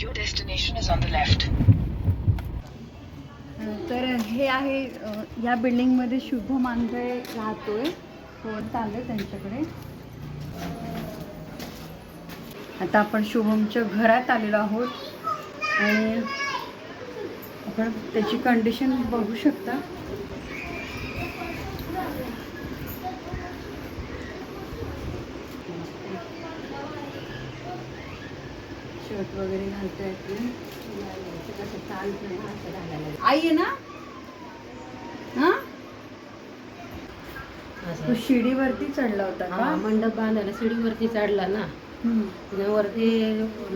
Your destination is on the left. तर हे आहे अ, या बिल्डिंगमध्ये शुभम आंधळे राहतोय. हो चाललं त्यांच्याकडे? आता आपण शुभमच्या घरात आलेलो आहोत. आणि आपण त्याची कंडिशन बघू शकता. शर्ट वगैरे घालता येते आई आहे ना. हा? तू शिडीवरती चढला होता हा, का मंडप बांधायला शिडीवरती चढला ना. हम्म. वरती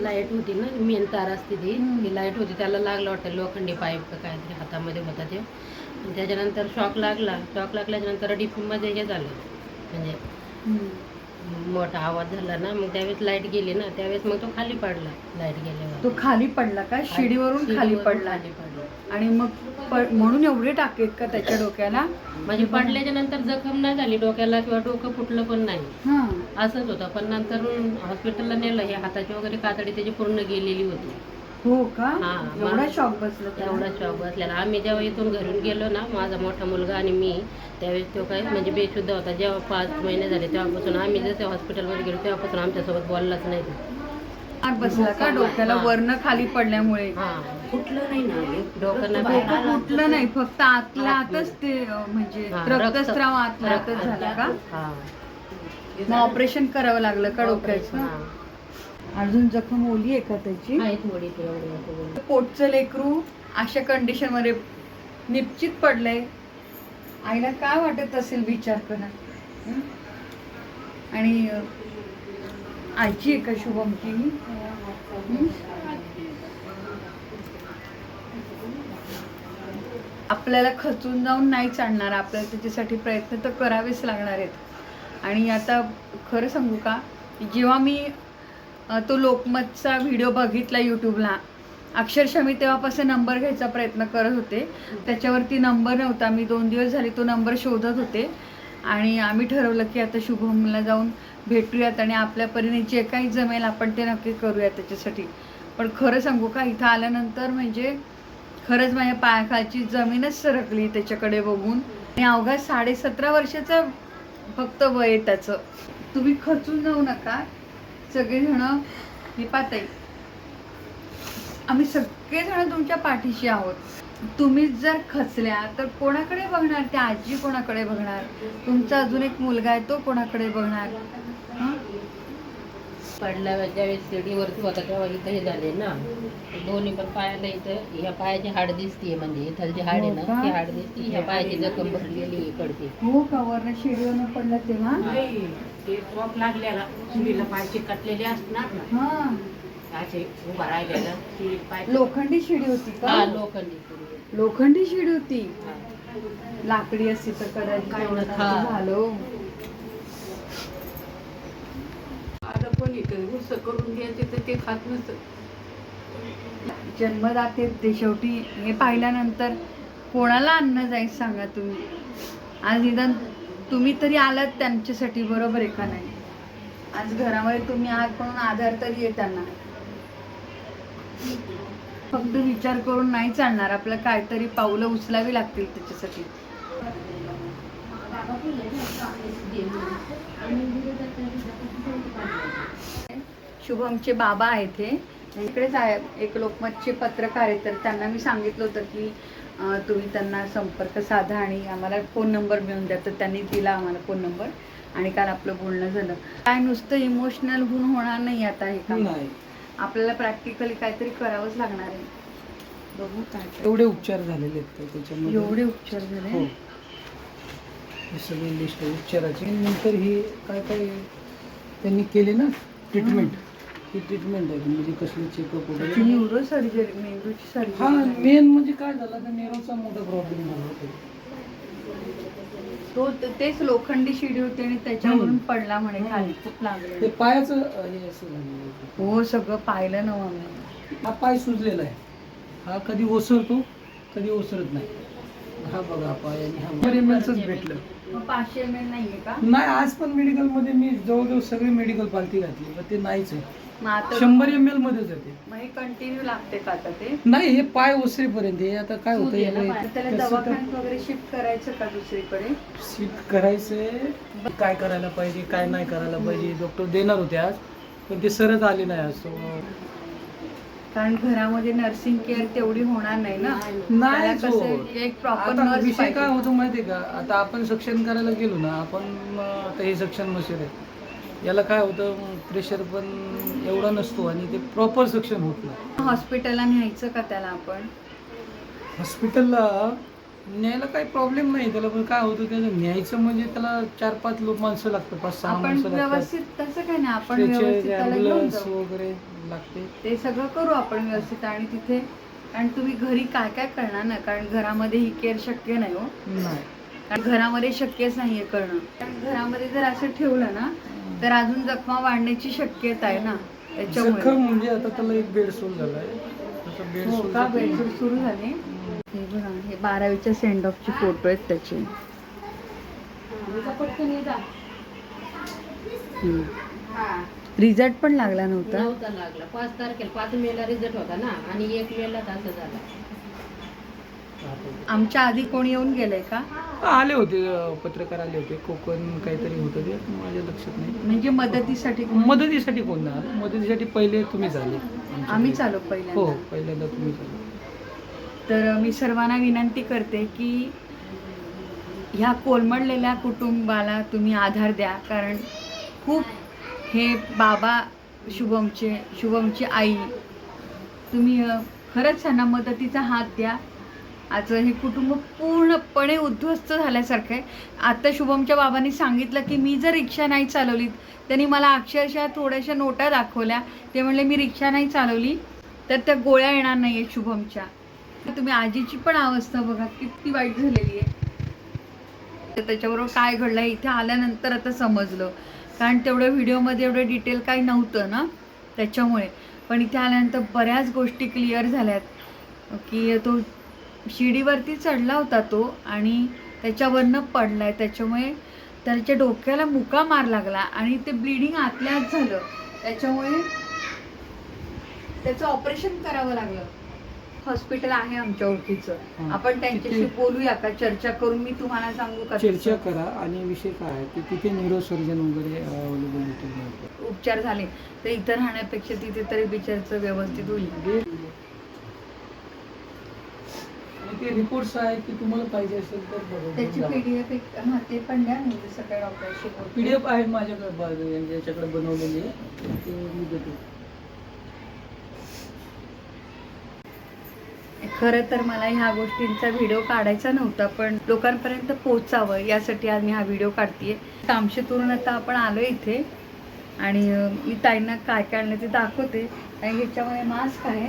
लाइट होती ना मेन तार असते ती. हम्म. ती लाइट होती त्याला लागलं वाटतं लोखंडी पाईप का काहीतरी हातामध्ये होता ते. आणि त्याच्यानंतर शॉक लागला. शॉक लागल्याच्यानंतर डीपीमध्ये हे झालं. म्हणजे हम्म. मोठा आवाज झाला ना मग त्यावेळेस लाइट गेली ना त्यावेळेस मग तो खाली पडला लाइट गेल्यावर. तो खाली पडला का? शिडीवरून खाली शिडीवरून पडला. खाली पडला. आणि मग प- म्हणून एवढे टाकेत का त्याच्या डोक्याला? म्हणजे पडल्याच्या नंतर जखम नाही झाली डोक्याला किंवा डोकं फुटलं पण नाही. हा. असंच होतं. पण नंतर हॉस्पिटलला नेलं हे हाताची वगैरे कातडी त्याची पूर्ण गेलेली होती. हो का? एवढा शॉक बसला? एवढा शॉक बसलेला. आम्ही जेव्हा इथून घरून गेलो ना माझा मोठा मुलगा आणि मी त्यावेळेस तो काय म्हणजे बेशुद्ध होता. जेव्हा पाच महिने झाले तेव्हापासून आम्ही जसे हॉस्पिटलमध्ये गेलो तेव्हापासून आमच्यासोबत बोललाच नाही. बसला का? डोक्याला हा. वरनं खाली पडल्यामुळे? कुठलं नाही ना डोकं नाही. फुटलं नाही फक्त आतल्या आतच ते म्हणजे रक्त- रक्तस्राव आतल्या आतच झाला का? हा. मग ऑपरेशन करावं लागलं का डोक्याचं. अजून जखम ओली आहे का त्याची. पोटचं लेकरू अशा कंडिशनमध्ये निश्चित पडलंय. आईला काय वाटत असेल विचार करा? आणि आजी आहे का शुभम की? हं? आपल्याला खचून जाऊन नाही चालणार. आपल्याला त्याच्यासाठी प्रयत्न तर करावेच लागणार आहेत. आणि आता खरं सांगू का? जेव्हा मी तो लोकमतचा व्हिडिओ बघितला यूट्यूबला अक्षरशः मी तेव्हापासून नंबर घ्यायचा प्रयत्न करत होते. त्याच्यावरती नंबर नव्हता. मी दोन दिवस झाले तो नंबर शोधत होते. आणि आम्ही ठरवलं की आता शुभमला जाऊन भेटूयात आणि आपल्या परीने जे काही जमेल आपण ते नक्की करूया त्याच्यासाठी. पण खरं सांगू का इथं आल्यानंतर म्हणजे खरंच माझ्या पायाखालची जमीनच सरकली त्याच्याकडे बघून. आणि अवघा साडेसतरा वर्षाचा फक्त वय त्याचं. तुम्ही खचून जाऊ नका. सगळेजण मी पाताई आम्ही सगळेजण तुमच्या पाठीशी आहोत. तुम्ही जर खचल्या तर कोणाकडे बघणार? त्या आजी कोणाकडे बघणार? तुमचा अजून एक मुलगा आहे तो कोणाकडे बघणार? हं? पडल्या ज्यावेळेस शिडीवरती होता तेव्हा इथं हे झाले ना दोन्ही पण पायाला इथं ह्या पायाची हाड दिसतीये म्हणजे इथं जी हाड आहे हो ना का? ती हाड दिसती ह्या पायाची जखम भरलेली आहे इकडची हो का वर्ण शिडीवरनं पडलं तेव्हा नाही, ते लागलेला शिडीला पाय चिकटलेले असणार ना हा असे उभा राहिलेला शिडीत पाय लोखंडी शिडी होती हा का लोखंडी. लोखंडी शिडी होती हा. लाकडी असती तर कदाचित हा. झालं आता कोणी हुस करून घ्यायचे तर ते खात नसत. जन्मदाते ते शेवटी हे पाहिल्यानंतर कोणाला अन्न जाईल सांगा तुम्ही? आज निदान तुम्ही तरी आलात त्यांच्यासाठी बरोबर आहे का नाही? आज घरामध्ये तुम्ही आहात म्हणून आधार तरी आहे त्यांना. फक्त विचार करून नाही चालणार आपल्याला काहीतरी पावलं उचलावी लागतील त्याच्यासाठी. शुभमचे बाबा आहेत हे. इकडेच आहे एक लोकमतचे पत्रकार आहेत तर त्यांना मी सांगितलं होतं की तुम्ही त्यांना संपर्क साधा आणि आम्हाला फोन नंबर मिळून द्या. तर त्यांनी दिला आम्हाला फोन नंबर आणि काल आपलं बोलणं झालं. काय नुसतं इमोशनल होऊन होणार नाही आता हे काम. आपल्याला प्रॅक्टिकली काहीतरी करावंच लागणार आहे. बघू काय. एवढे उपचार झालेले आहेत का त्याच्यामध्ये? एवढे उपचार हो. झाले ही सगळी लिस्ट उपचाराची. नंतर ही काय काय त्यांनी केले ना? ट्रीटमेंट ही. ट्रीटमेंट आहे म्हणजे कसली चेकअप वगैरे? न्यूरो सर्जरी मेंदूची हा सर्जरी मेन म्हणजे काय झालं तर नेरोचा मोठा प्रॉब्लेम झाला होता. तो ते- तेच लोखंडी शिडी होती आणि त्याच्यावरून हम्म. पडला म्हणे हम्म. खाली खूप ते लागले पायाचं अं, हे असं झालेलं होतं. हो सगळं पाहिलं ना आम्ही हा पाय सुजलेला आहे. हा कधी ओसरतो कधी ओसरत नाही. हा बघा पाय आणि हा भेटलं. पाचशे एम एल नाहीये का? नाही आज पण मेडिकलमध्ये मी जवळजवळ सगळे मेडिकल पालती घातली पण ते नाहीच आहे. मग आता शंभर एम एल मध्येच आहे मग हे कंटिन्यू लागते का आता ते? नाही हे पाय ओसरेपर्यंत हे आता काय सूज आहे ना होतं पाय. त्याला दवाखान्यात वगैरे शिफ्ट करायचं का दुसरीकडे? शिफ्ट करायचंय काय करायला पाहिजे काय नाही करायला पाहिजे डॉक्टर देणार होते आज पण ते सरच आले नाही आज. कारण घरामध्ये नर्सिंग केअर तेवढी होणार नाही ना. नाही कसं होत. एक प्रॉपर आता नर्स विषय काय होतो माहितीये का? आता आपण सक्षम करायला गेलो ना आपण अं, आता हे सक्षम मशीन आहे. याला काय होतं प्रेशर पण एवढा नसतो आणि ते प्रॉपर सक्षम होत नाही. हॉस्पिटलला न्यायचं का त्याला आपण? हॉस्पिटलला न्यायला काही प्रॉब्लेम नाही. त्याला पण काय होतं त्याचं न्यायचं म्हणजे त्याला चार पाच लोक माणसं लागतात पाच सहा आपण माणसं लागतात. व्यवस्थित तसं काय नाही आपण व्यवस्थित त्याला घेऊन ॲम्ब्युलन्स जाऊ. वगैरे लागते. ते सगळं करू आपण व्यवस्थित आणि तिथे कारण तुम्ही घरी काय काय करणार ना कारण घरामध्ये ही केअर शक्य नाही हो. नाही. कारण घरामध्ये शक्यच नाहीये करणं. कारण घरामध्ये जर असं ठेवलं ना तर अजून जखमा वाढण्याची शक्यता आहे ना त्याच्यामुळे. जखम म्हणजे आता त्याला एक बेड सोल झालाय. त्याचा बेड हो सोल का बेडसूट सुरू झाले? हे बघा हे बारावीच्या सेंड ऑफचे फोटो आहेत त्याचे. रिझल्ट पण लागला नव्हता? नव्हता लागला. पाच तारखेला पाच मेला रिझल्ट होता ना आणि एक मेला असं झाला. आमच्या आधी कोणी येऊन गेलंय का? आले होते पत्रकार आले होते. कोकण काहीतरी होतं ते माझ्या लक्षात नाही. म्हणजे मदतीसाठी? मदतीसाठी कोण नाही आलं. मदतीसाठी पहिले आले आमच्या आम्ही. चालू हो पहिल्यांदा तुम्हीच आले तर मी सर्वांना विनंती करते की ह्या कोलमडलेल्या कुटुंबाला तुम्ही आधार द्या. कारण खूप हे बाबा शुभमचे शुभमची आई तुम्ही खरंच त्यांना मदतीचा हात द्या. आज हे कुटुंब पूर्णपणे उद्ध्वस्त झाल्यासारखं आहे. आत्ता शुभमच्या बाबांनी सांगितलं की मी जर रिक्षा नाही चालवली त्यांनी मला अक्षरशः थोड्याशा नोटा दाखवल्या. ते म्हणले मी रिक्षा नाही चालवली तर त्या गोळ्या येणार नाही आहेत शुभमच्या. तुम्ही आजीची पण अवस्था बघा किती वाईट झालेली आहे. तर त्याच्याबरोबर काय घडलं इथे आल्यानंतर आता समजलं. कारण तेवढ्या व्हिडिओमध्ये एवढं डिटेल काही नव्हतं ना त्याच्यामुळे. पण इथे आल्यानंतर बऱ्याच गोष्टी क्लिअर झाल्यात. की तो शिडीवरती चढला होता तो आणि त्याच्यावरनं पडलाय. त्याच्यामुळे त्याच्या डोक्याला मुका मार लागला आणि ते ब्लिडिंग आतल्याच झालं. त्याच्यामुळे त्याचं ऑपरेशन करावं लागलं. हॉस्पिटल आहे आमच्या ओळखीचं. हा. आपण त्यांच्याशी तिथे- बोलूया का? चर्चा करून मी तुम्हाला सांगू का चर्चा? करा आणि विषय काय आहे की तिथे न्यूरोसर्जन वगैरे अवेलेबल होते. उपचार झाले. तर इथं राहण्यापेक्षा तिथे तरी बिचारचं व्यवस्थित होईल. आणि ते रिपोर्ट्स आहेत की तुम्हाला पाहिजे असेल तर त्याची पीडीएफ हा ते पण द्या. म्हणजे सगळ्या डॉक्टरशी पी डी एफ आहे माझ्याकडे बा- यांच्याकडे बनवलेली आहे. ते मी देतो. खरं तर मला ह्या गोष्टींचा व्हिडिओ काढायचा नव्हता पण लोकांपर्यंत पोहोचावं यासाठी आज मी हा व्हिडिओ काढतेय. तामशेतून आता आपण आलो इथे आणि मी ताईंना काय काय आणलं ते दाखवते. आणि ह्याच्यामध्ये मास्क आहे.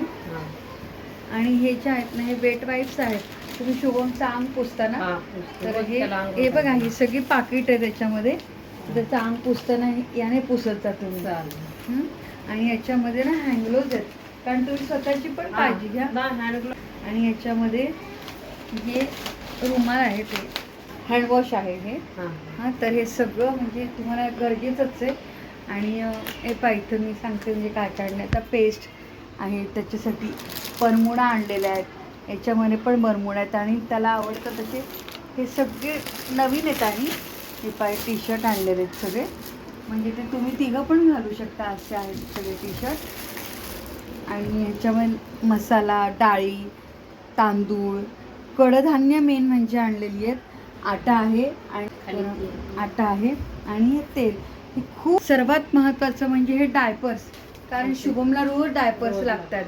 आणि हे जे आहेत ना हे वेट वाईप्स आहेत. तुम्ही शुभमचा अंग पुसता. ना तर हे हे बघा ही सगळी पाकिट आहे त्याच्यामध्ये. त्याचं अंग पुसताना याने पुसत जा तुम्ही. हं? आणि याच्यामध्ये ना हँगलोज आहेत. कारण तुम्ही स्वतःची पण काळजी घ्या. आणि याच्यामध्ये हे रुमाल आहे ते. हँडवॉश आहे हे. हां. तर हे सगळं म्हणजे तुम्हाला गरजेचंच आहे. आणि हे पहा इथं मी सांगते म्हणजे काय आता पेस्ट आहे. त्याच्यासाठी परमुडा आणलेल्या आहेत. याच्यामध्ये पण बरमुडा आहेत. आणि त्याला आवडतं तसे हे सगळे नवीन आहेत आणि हे पाय टी शर्ट आणलेले आहेत सगळे. म्हणजे ते तुम्ही तिघं पण घालू शकता असे आहेत सगळे टी शर्ट आणि ह्याच्यामध्ये मसाला डाळी तांदूळ कडधान्य मेन म्हणजे आणलेली आहेत. आटा आहे आणि आटा आहे आणि हे तेल. हे खूप सर्वात महत्त्वाचं म्हणजे हे डायपर्स कारण शुभमला रोज डायपर्स लागतात.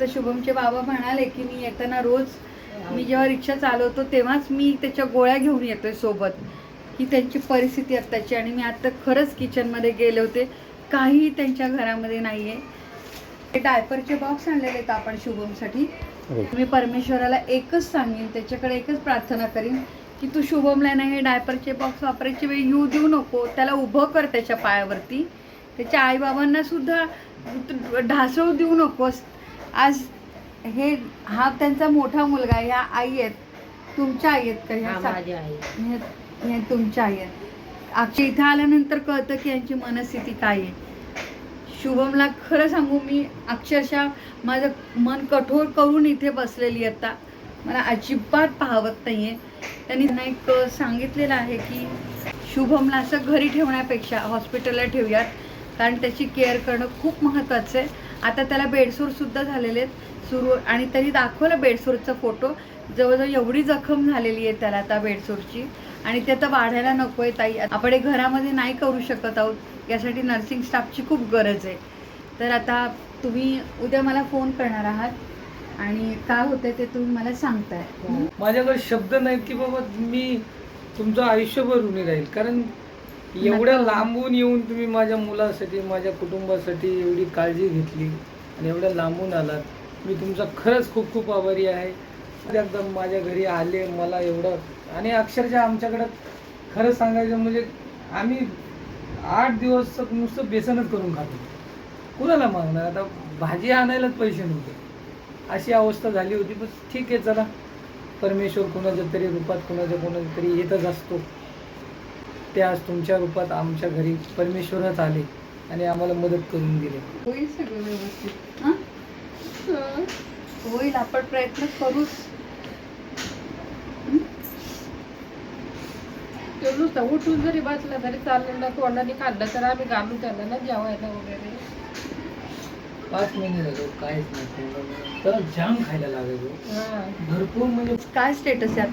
तर शुभमचे बाबा म्हणाले की मी येताना रोज मी जेव्हा रिक्षा चालवतो तेव्हाच मी त्याच्या गोळ्या घेऊन येतोय सोबत. की त्यांची परिस्थिती आत्ताची आणि मी आता खरंच किचनमध्ये गेले होते. काहीही त्यांच्या घरामध्ये नाही आहे ते डायपरचे बॉक्स आणलेले आहेत आपण शुभमसाठी. मी परमेश्वराला एकच सांगेन त्याच्याकडे एकच प्रार्थना करीन की तू शुभमला ना हे डायपरचे बॉक्स वापरायची वेळ येऊ देऊ नको त्याला उभं कर त्याच्या पायावरती. त्याच्या आईबाबांना सुद्धा तू ढासळू देऊ नकोस. आज हे हा त्यांचा मोठा मुलगा. ह्या आई आहेत. तुमच्या आई आहेत का ह्या हा हे हे तुमच्या आई आहेत. अक्षय इथं आल्यानंतर कळतं की यांची मनस्थिती काय आहे. शुभमला खरं सांगू मी अक्षरशः माझं मन कठोर करून इथे बसलेली आता. मला अजिबात पाहवत नाही आहे त्यांनी एक सांगितलेलं आहे की शुभमला असं घरी ठेवण्यापेक्षा हॉस्पिटलला ठेवूयात कारण त्याची केअर करणं खूप महत्त्वाचं आहे. आता त्याला बेडसूरसुद्धा झालेले आहेत. सुरू आणि त्यांनी दाखवलं बेडसूरचा फोटो. जवळजवळ एवढी जखम झालेली आहे त्याला आता बेडसूरची आणि ते आता वाढायला नको आहे ताई. आपण हे घरामध्ये नाही करू शकत आहोत. यासाठी नर्सिंग स्टाफची खूप गरज आहे. तर आता तुम्ही उद्या मला फोन करणार आहात. आणि काय होतंय ते तुम्ही मला सांगताय. माझ्याकडे शब्द नाहीत की बाबा मी तुमचं आयुष्यभर ऋणी राहील कारण एवढ्या. लांबून येऊन तुम्ही माझ्या मुलासाठी माझ्या कुटुंबासाठी एवढी काळजी घेतली आणि एवढ्या लांबून आलात. मी तुमचा खरंच खूप खूप आभारी आहे. एकदम माझ्या घरी आले मला एवढं. आणि अक्षरशः आमच्याकडं खरं सांगायचं म्हणजे आम्ही आठ दिवस नुसतं बेसनच करून खातो. कुणाला मागणार? आता भाजी आणायलाच पैसे नव्हते. अशी अवस्था झाली होती पण ठीक आहे चला परमेश्वर कोणाच्या तरी रूपात कोणाच्या कोणाच्या तरी येतच असतो. ते आज तुमच्या रूपात आमच्या घरी परमेश्वरच आले आणि आम्हाला मदत करून गेले होईल सगळं व्यवस्थित. होईल आपण प्रयत्न करूच. तो नुसतं उठून जरी बसला तरी चाललं ना तोंडाने खाल्लं तर आम्ही घालून त्यांना ना जेवायला वगैरे. पाच महिने झाले काहीच नाही तर जाम खायला लागायचो हा. भरपूर म्हणजे काय स्टेटस आहे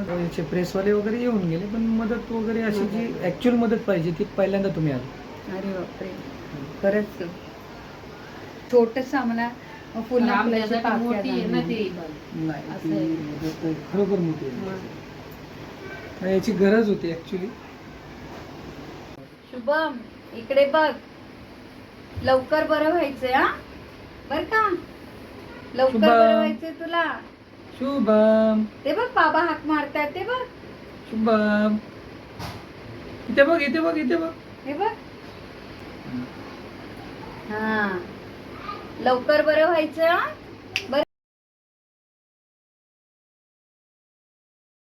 आता याचे प्रेसवाले वगैरे येऊन गेले पण मदत वगैरे अशी जी ऍक्च्युअल मदत पाहिजे ती पहिल्यांदा तुम्ही आला. अरे बापरे. खरंच छोटस आम्हाला पाकळ्या मोठी आहे ना. ती. खरोखर मोठी आहे. याची गरज होती ऍक्च्युली शुभम इकडे बघ. लवकर बरं व्हायचंय हा? बर का? लवकर शुभम. बरं व्हायचंय तुला? शुभम. ते बघ बाबा हाक मारतायत ते बघ. शुभम. इथे बघ इथे बघ इथे बघ. हे बघ. हा. लवकर बरं व्हायचं हा?